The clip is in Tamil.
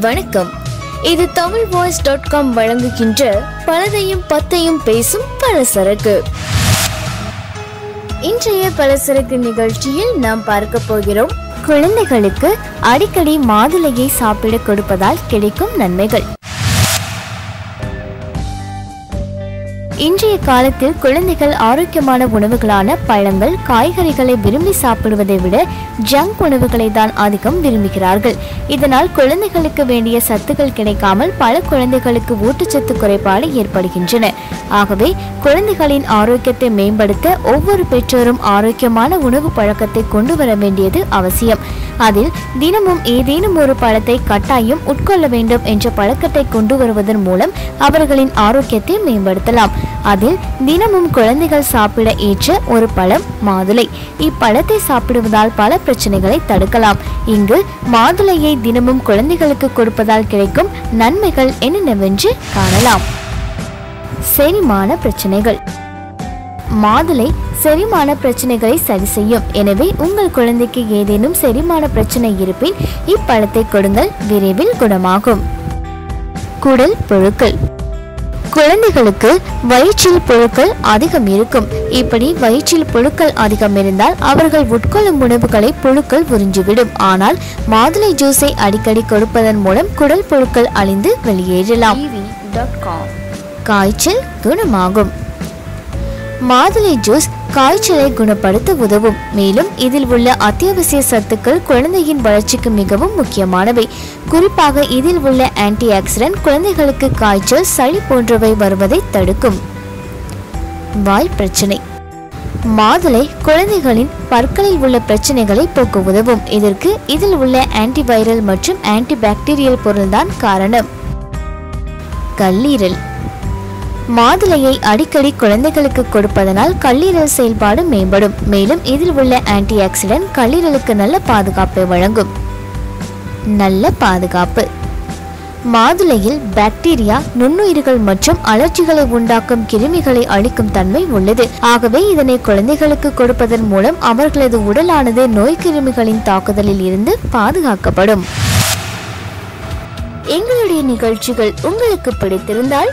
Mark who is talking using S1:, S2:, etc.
S1: வணக்கம். இது தமிழ் வாய்ஸ் டாட் காம் வழங்குகின்ற பலதையும் பத்தையும் பேசும் பலசரக்கு. இன்றைய பலசரக்கு நிகழ்ச்சியில் நாம் பார்க்க போகிறோம் குழந்தைகளுக்கு அடிக்கடி மாதுளையை சாப்பிட கொடுப்பதால் கிடைக்கும் நன்மைகள். இன்றைய காலத்தில் குழந்தைகள் ஆரோக்கியமான உணவுகளான பழங்கள் காய்கறிகளை விரும்பி சாப்பிடுவதை விட ஜங்க் உணவுகளை தான் அதிகம் விரும்புகிறார்கள். இதனால் குழந்தைகளுக்கு வேண்டிய சத்துக்கள் கிடைக்காமல் பல குழந்தைகளுக்கு ஊட்டச்சத்து குறைபாடு ஏற்படுகின்றன. ஆகவே குழந்தைகளின் ஆரோக்கியத்தை மேம்படுத்த ஒவ்வொரு பெற்றோரும் ஆரோக்கியமான உணவு பழக்கத்தை கொண்டு வர வேண்டியது அவசியம். அதில் தினமும் ஏதேனும் ஒரு பழத்தை கட்டாயம் உட்கொள்ள வேண்டும் என்ற பழக்கத்தை கொண்டு வருவதன் மூலம் அவர்களின் ஆரோக்கியத்தை மேம்படுத்தலாம். அதில் தினமும் குழந்தைகள் சாப்பிட ஏற்ற ஒரு பழம் மாதுளை. இப்பழத்தை சாப்பிடுவதால் பல பிரச்சனைகளை தடுக்கலாம். இங்கு மாதுளையை தினமும் குழந்தைகளுக்கு கொடுப்பதால் கிடைக்கும் நன்மைகள் என்னென்னவென்று காணலாம். செரிமான பிரச்சனைகள். மாதுளை செரிமான பிரச்சனைகளை சரி செய்யும். எனவே உங்கள் குழந்தைக்கு ஏதேனும் செரிமான பிரச்சனை இருப்பின் இப்பழத்தை கொடுங்கள் விரைவில் குணமாகும். குடல் புழுக்கள். குழந்தைகளுக்கு வயிற்றில் புழுக்கள் அதிகம் இருக்கும். இப்படி வயிற்றில் புழுக்கள் அதிகம் இருந்தால் அவர்கள் உட்கொள்ளும் உணவுகளை புழுக்கள் உறிஞ்சிவிடும். ஆனால் மாதுளை ஜூஸை அடிக்கடி கொடுப்பதன் மூலம் குடல் புழுக்கள் அழிந்து வெளியேறலாம். காய்ச்சல் குணமாகும். மாதுளை ஜூஸ் காய்ச்சலை குணப்படுத்த உதவும். மேலும் இதில் உள்ள அத்தியாவசிய சத்துக்கள் குழந்தையின் வளர்ச்சிக்கு மிகவும் முக்கியமானவை. குறிப்பாக இதில் உள்ள ஆன்டி ஆக்சிடென்ட் குழந்தைகளுக்கு காய்ச்சல் சளி போன்றவை வருவதை தடுக்கும். வாய் பிரச்சனை. மாதுளை குழந்தைகளின் பற்களில் உள்ள பிரச்சனைகளை போக்க உதவும். இதற்கு இதில் உள்ள ஆன்டிவைரல் மற்றும் ஆன்டி பாக்டீரியல் பொருள்தான் காரணம். கல்லீரல். மாதுளையை அடிக்கடி குழந்தைகளுக்கு கொடுப்பதனால் கல்லீரல் செயல்பாடு மேம்படும். மேலும் இதில் உள்ள ஆன்டி ஆக்சிடென்ட் கல்லீரலுக்கு நல்ல பாதுகாப்பை வழங்கும். நல்ல பாதுகாப்பு. மாதுளையில் பாக்டீரியா நுண்ணுயிர்கள் மற்றும் அலர்ஜிகளை உண்டாக்கும் கிருமிகளை அழிக்கும் தன்மை உள்ளது. ஆகவே இதனை குழந்தைகளுக்கு கொடுப்பதன் மூலம் அவர்களது உடலானது நோய் கிருமிகளின் தாக்குதலில் இருந்து பாதுகாக்கப்படும். எங்களுடைய நிகழ்ச்சிகள் உங்களுக்கு பிடித்திருந்தால்